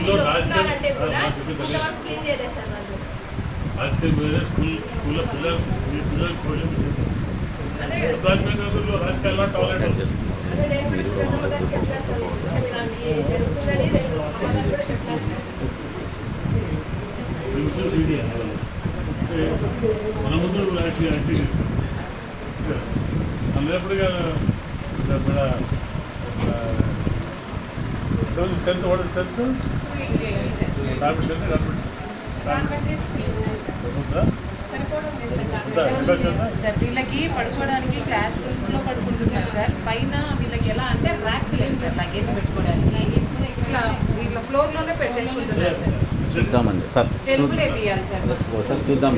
మీరు రాజకీయ- రాజకీయాల్లో టాయిలెట్ అదే నేను కూడా సురేంద్రమ్మ గారికి చెప్పాను సార్ ఈ విషయం ఇలాంటి జరుగుతుందని నేను అమ్మగారికి కూడా మన ముందు యాక్టివ్ యాక్టివ్ అందులోపటిగా మన టెన్త్ వాడు tenth rabbit tenth rabbit government school ఉన్నాయి సార్ వీళ్ళకి పడుకోవడానికి క్లాస్ రూమ్స్లో పడుకుంటున్నారు సార్. పైన వీళ్ళకి ఎలా అంటే ర్యాక్స్ లేవు సార్ లగేజ్ పెట్టుకోవడానికి. ఇట్లా ఇట్లా ఫ్లోర్లోనే పెట్టేసుకుంటున్నారు సార్. చూద్దామండి. సార్ సార్ చూద్దాం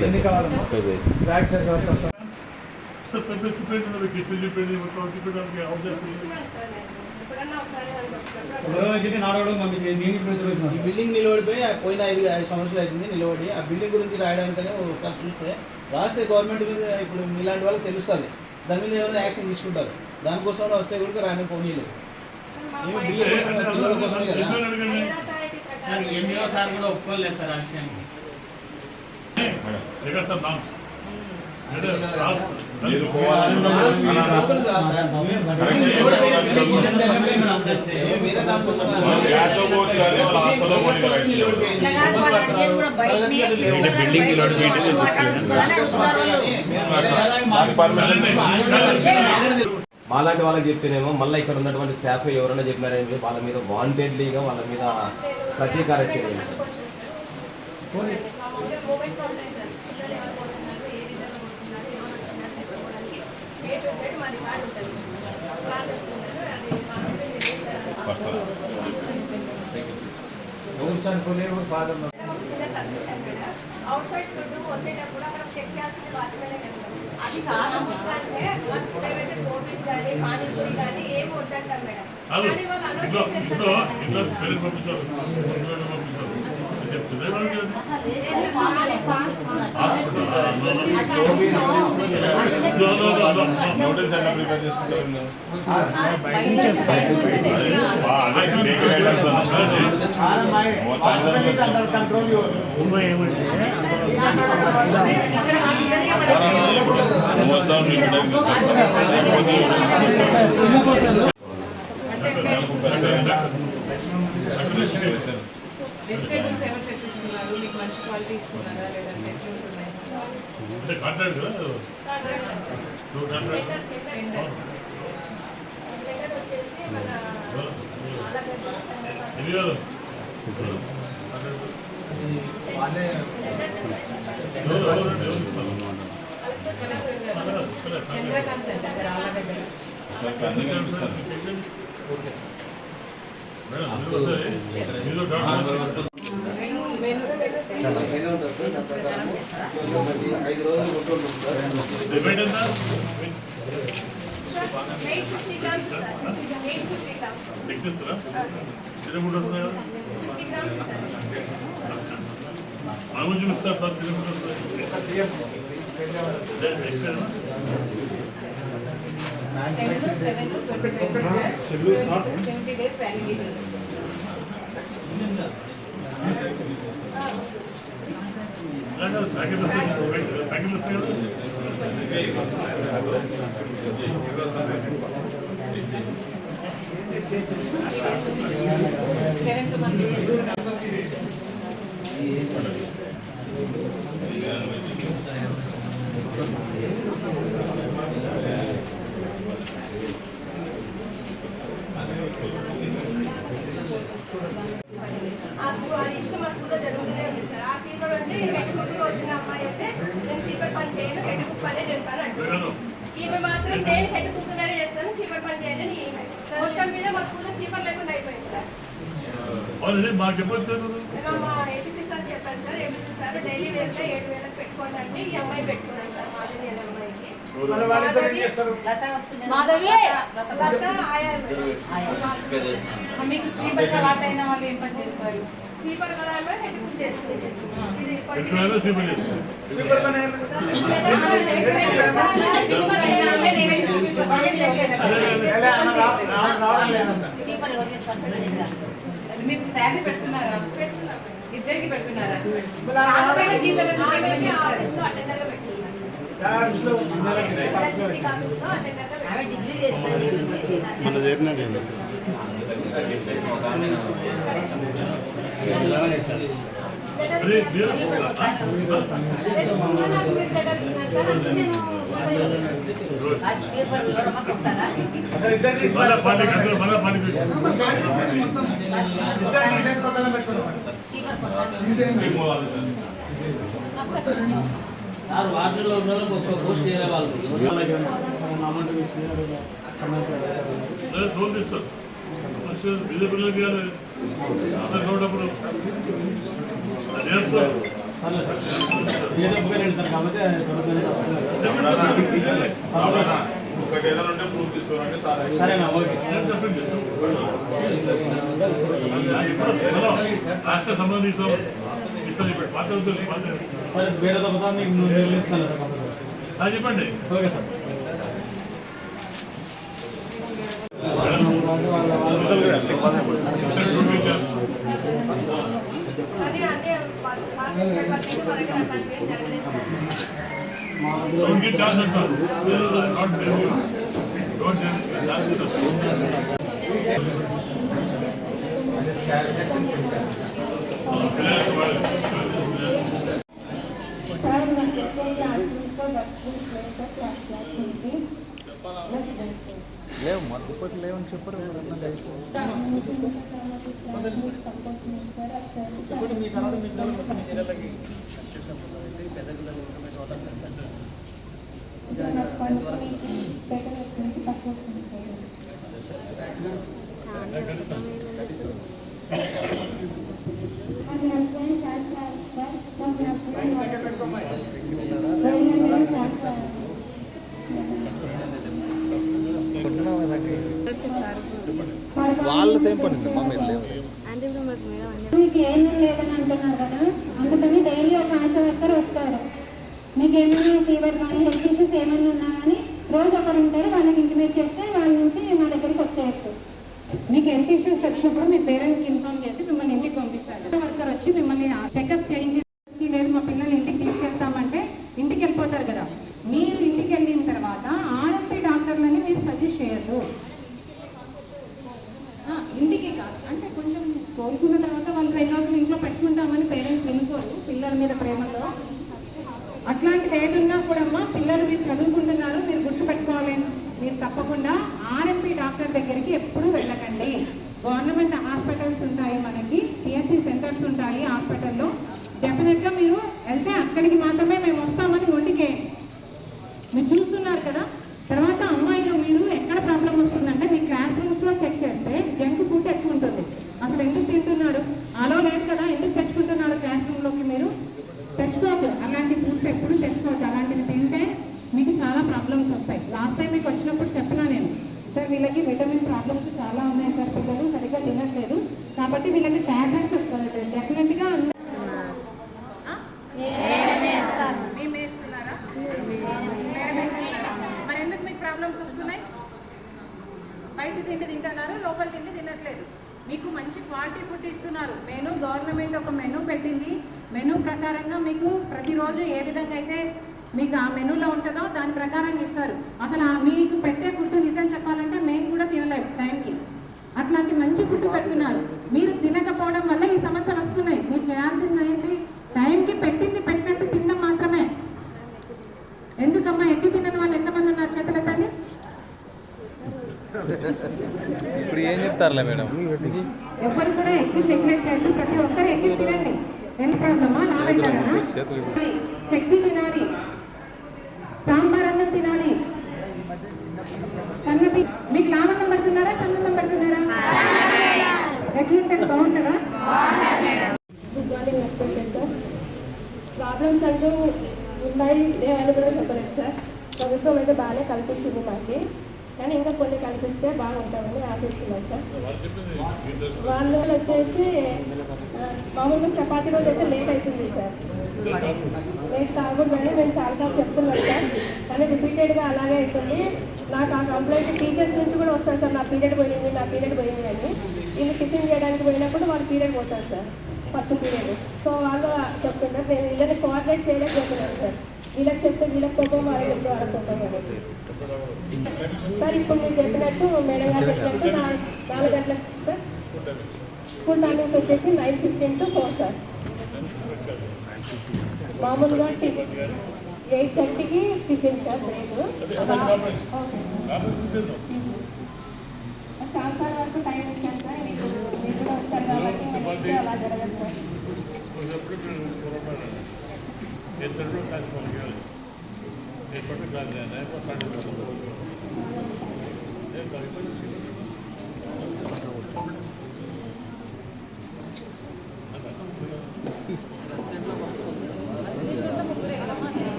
ఈ బిల్డింగ్ నిలబడిపోయి పోయిన ఐదు ఐదు సంవత్సరాలు అవుతుంది నిలబడి ఆ బిల్డింగ్ గురించి రాయడానికనే ఒకసారి చూస్తే రాస్తే గవర్నమెంట్ మీద ఇప్పుడు మీలాంటి వాళ్ళకి తెలుస్తుంది. దాని మీద ఏమైనా యాక్షన్ తీసుకుంటారు. దానికోసం వస్తే కూడా రాని మా ఏమి కోసం పిల్లల కదా. సార్ ఎంఈఓ సార్ కూడా ఒప్పుకోలేదు సార్ ఆ సార్. బిల్డింగ్ చేయడం దానికి పర్మిషన్ మాలాంటి వాళ్ళకి చెప్పినేమో మళ్ళీ ఇక్కడ ఉన్నటువంటి స్టాఫ్ ఎవరైనా చెప్పినారని వాళ్ళ మీద వాంటెడ్లీగా వాళ్ళ మీద ప్రతీకార చర్యలు అవుట్ సైడ్ ఫుడ్ వచ్చేటప్పుడు అక్కడ చెక్ చేయాల్సింది వాచ్మెన్ అది కాదు అంటే గోబీస్ కానీ పానీపూరి కానీ ఏమి వద్దంటారు మేడం కాదు కానీ వాళ్ళు అలో ఇంట్లో ఇంట్లో చేసేస్తారు వెజిటేబుల్స్ ఎవరు తెప్పిస్తున్నారు మీకు మంచి క్వాలిటీ ఇస్తున్నారా లేదంటే ఎట్లుంటున్నాయి అంటే కాంట్రాక్ట్ కదా టూ కాంట్రాక్ట్ టెండర్స్ దగ్గర వచ్చేసి వాళ్ళే చంద్రకాంత్ అంటే సార్ ఆలగడ్డ ఓకే సార్ ఐదు రోజులు కొట్టుకుంటుంది sir. Eight fifty grams sir eight ఈమె మాత్రం నేను హెడ్ కుక్ గానే చేస్తాను సీపర్ పని చేయను అని ఈమె మొత్తం మీద మా స్కూల్లో సీపర్ లేకుండా అయిపోయింది సార్ ఆల్రెడీ మాకు చెప్పొచ్చు ఇంకా మా ఏపీసీ సార్ చెప్పాను సార్ ఏపీసీ సార్ డైలీ వేస్తే ఏడు వేలకు పెట్టుకోండి అంటే ఈ అమ్మాయి పెట్టుకున్నాను సార్ మాదిరి అనే అమ్మాయికి మాధవి లత ఆయా మేడం. మీకు బట్ట అలవాటు అయిన వాళ్ళు ఏం పని చేస్తారు స్లీపర్ స్లీపర్ మీరు శాలరీ పెడుతున్నారా ఇద్దరికి పెడుతున్నారా కాకపోయినా జీతం ఎందుకు recommend చేస్తారు ఆమె డిగ్రీ చేస్తారు మన చేరినట్టు అదే సార్ వార్డులో ఉన్న ఒక్క పోస్ట్ చేయలే వాళ్ళు. అదే తోలు తీస్తారు ఒకటి ఏదైనా ఉంటే ప్రూఫ్ తీసుకోవాలంటే సార్. చెప్పింది. హలో, రాష్ట్ర సంబంధం తీసుకో ఇస్తుంది ఇప్పుడు పాత వద్దు, పాత సరే వేరే తప్ప సార్ మీకు నేను చెల్లిస్తాను సార్ చెప్పండి. Okay sir. అది అన్నీ మార్కెట్ పరంగా అట్లాంటివి ఏం జరగలేదు sir. Don't get charged at all. Not వాళ్ళు తెంపండి మమ్మీ charged at all. వాళ్ళతో ఏం పని మా మీరు లేవు మీకు ఏమీ లేదని అంటున్నారు కదా అందుకని డైలీ ఒక ఆశా వర్కర్ వస్తారు మీకు ఏమైనా ఫీవర్ కానీ హెల్త్ ఇష్యూస్ ఏమైనా ఉన్నా కానీ రోజు ఒకరు ఉంటారు వాళ్ళకి ఇంటిమేట్ చేస్తే వాళ్ళ నుంచి మా దగ్గరికి వచ్చేయచ్చు. మీకు హెల్త్ ఇష్యూస్ వచ్చినప్పుడు మీ పేరెంట్స్కి గవర్నమెంట్ హాస్పిటల్స్ ఉంటాయి మనకి సిఎస్సి సెంటర్స్ ఉంటాయి హాస్పిటల్లో. డెఫినెట్గా మీరు వెళ్తే అక్కడికి మాత్రమే మేము వస్తామని ఒంటికే మీరు చూస్తున్నారు కదా? తర్వాత అమ్మాయిలు మీరు ఎక్కడ ప్రాబ్లం వస్తుందంటే మీ క్లాస్ రూమ్స్లో చెక్ చేస్తే జంక్ ఫుడ్ ఎక్కువ ఉంటుంది. అసలు ఎందుకు తింటున్నారు? అలో లేదు కదా ఎందుకు తెచ్చుకుంటున్నారు క్లాస్ రూమ్లోకి మీరు? తెచ్చుకోవద్దు. అలాంటి ఫుడ్స్ ఎప్పుడు తెచ్చుకోవద్దు. అలాంటివి తింటే మీకు చాలా ప్రాబ్లమ్స్ వస్తాయి. లాస్ట్ టైం మీకు వచ్చినప్పుడు చెప్పినా నేను సార్ వీళ్ళకి విటమిన్ ప్రాబ్లమ్స్ చాలా ఉన్నాయి సార్ కాబట్టి వీళ్ళకి టాబ్లెట్స్ డెఫినెట్గా వేస్తున్నారా మరి ఎందుకు మీకు ప్రాబ్లమ్స్ వస్తున్నాయి? బయట తిండి తింటున్నారు లోపల తిండి తినట్లేదు. మీకు మంచి క్వాలిటీ ఫుడ్ ఇస్తున్నారు. మెనూ గవర్నమెంట్ ఒక మెనూ పెట్టింది. మెనూ ప్రకారంగా మీకు ప్రతిరోజు ఏ విధంగా అయితే మీకు ఆ మెనూలో ఉంటుందో దాని ప్రకారంగా ఇస్తారు. అసలు ఆ మీకు పెట్టే ఫుడ్ నిజం చెప్పాలంటే మేము కూడా తినలేము టైంకి అట్లాంటి మంచి ఫుడ్ పెడుతున్నారు. మీరు తినకపోవడం వల్ల ఈ సమస్యలు వస్తున్నాయి. మీరు చేయాల్సింది ఏంటి? టైంకి పెట్టింది పెట్టినట్టు తినడం మాత్రమే. ఎందుకమ్మా? ఎక్కి తినని వాళ్ళు ఎంతమంది ఉన్నారు చేతులు ఎత్తండి ఇప్పుడు ఏం చెప్తారులే మేడం? ఎవరు కూడా ఎక్కి నెగ్లెక్ట్ చేయొద్దు. ప్రతి ఒక్కరు ఎక్కి తినండి. ఎంత ప్రాబ్లమా? లావైతారా చట్నీ తినాలి. సాంబార్ అన్నం తినాలి. ప్రాబ్లమ్స్ ఉన్నాయి లేవని కూడా చెప్పలేదు సార్ ప్రభుత్వం అయితే బాగానే కల్పిస్తుంది మాకు కానీ ఇంకా కొన్ని కల్పిస్తే బాగుంటామని ఆశిస్తున్నాం సార్. వాళ్ళు వచ్చేసి మామూలుగా చపాతీ రోజు అయితే లేట్ అవుతుంది సార్. లేట్ కాకూడదని మేము చాలాసార్లు చెప్తున్నాం సార్. కానీ రిపీటెడ్గా అలాగే అవుతుంది నాకు ఆ కంప్లైంట్ టీచర్స్ నుంచి కూడా వస్తారు సార్ నా పీరియడ్ పోయింది నా పీరియడ్ పోయింది అని. వీళ్ళు టిఫిన్ చేయడానికి పోయినప్పుడు వాళ్ళ పీరియడ్ పోతారు సార్ ఫస్ట్ పీరియడ్. సో వాళ్ళు చెప్తుంటారు నేను వీళ్ళని కోఆర్డినేట్ చేయలేకపోతున్నాను సార్. వీళ్ళకి చెప్తే వీళ్ళకి కోపం వాళ్ళకి చెప్తే వాళ్ళకి కోపం సార్ ఇప్పుడు మీరు చెప్పినట్టు మేడం గారు చెప్పినట్టు నాలుగు గంటలకు సార్. స్కూల్ టైమింగ్స్ వచ్చేసి nine fifteen to four sir. మామూలుగా టిఫిన్ ఎయిట్ థర్టీకి టిఫిన్ సార్ బ్రేక్ చాలా సార్ వరకు టైం ఇచ్చాను సార్ మీకు మీరు కూడా వచ్చారు కాబట్టి నెక్స్ట్ అలా జరగదు సార్ నువ్వు ఎప్పుడు పొరపాటు నేను తెలుగు క్లాస్ మనకి నేను పట్టు క్లాస్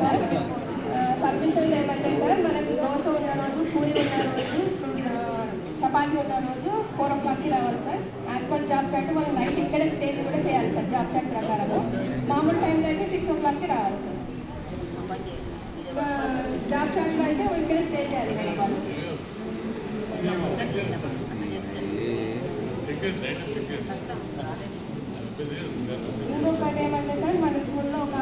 సార్ సబ్మిషన్ ఏమంటే సార్ మనకి దోశ ఉన్న రోజు పూరి ఉన్న రోజు చపాతీ ఉన్న రోజు ఫోర్ ఓ క్లాక్కి రావాలి sir as per job chart మనం నైట్ ఇక్కడే స్టేజ్ కూడా చేయాలి సార్ జాబ్ చార్ట్ ప్రకారము మామూలు టైంలో అయితే సిక్స్ ఓ క్లాక్కి రావాలి సార్ ఆ, జాబ్ చార్ట్లో అయితే ఇక్కడ స్టే చేయాలి మేడం వాళ్ళు టికెట్ నైట్ టికెట్ ఇంకొకటి ఏమంటే సార్ మన స్కూల్లో ఒక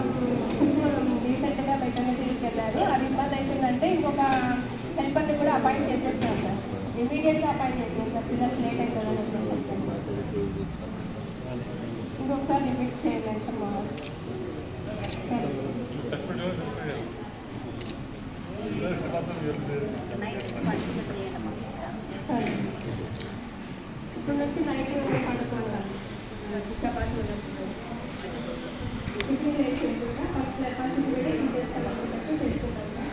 రీసెంట్గా మెటర్నిటీకి వెళ్ళారు అది ఇబ్బంది అవుతుందంటే ఇంకొక హెల్పర్ని కూడా అపాయింట్ చేసేస్తాం సార్ ఇమీడియట్గా అపాయింట్ చేసేస్తాం సార్ పిల్లలు లేట్ అవుతుందని ఇంకొకసారి రిపీట్ చేయలేదు సార్ మా సరే. ఇప్పుడు నుంచి నైట్ పడుకోవాలి చపాతీ ఉన్నప్పుడు. టిఫిన్ లేచి ఉంటుందా? ఫస్ట్ చపాతీ కూడా టీచర్స్ అలాగే చేసుకుంటాం సార్.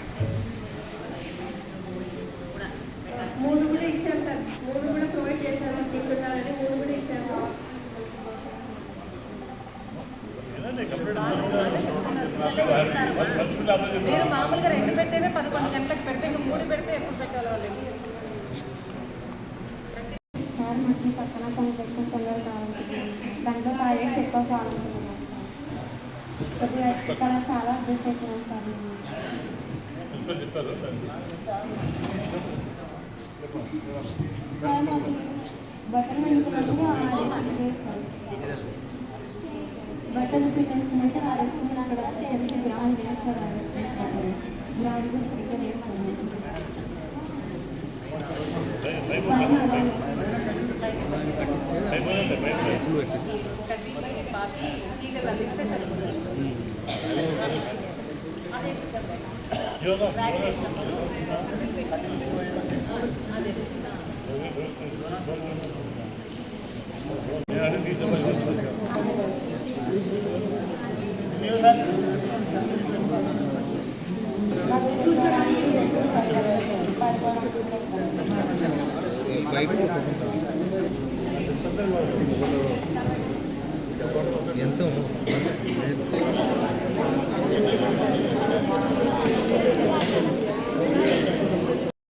మూడు కూడా ఇచ్చాం సార్ మూడు కూడా ప్రొవైడ్ చేశాము తింటున్నారని మూడు కూడా ఇచ్చాము మీరు మామూలుగా రెండు పెట్టేనే పదకొండు గంటలకు పెడితే ఇంకా మూడు పెడితే ఎప్పుడు పెట్టాలి వాళ్ళు సార్ మాకు పక్కన కొన్ని సెక్షన్స్ అందరూ కావాలనుకుంటున్నాను దాంట్లో టాయిలెట్స్ ఎక్కువ కావాలనుకుంటున్నాను సార్ కొద్దిగా ఇక్కడ చాలా అడ్జస్ట్ సార్ చెప్పారు బట్టలు బ్యాగ్ చేసినప్పుడు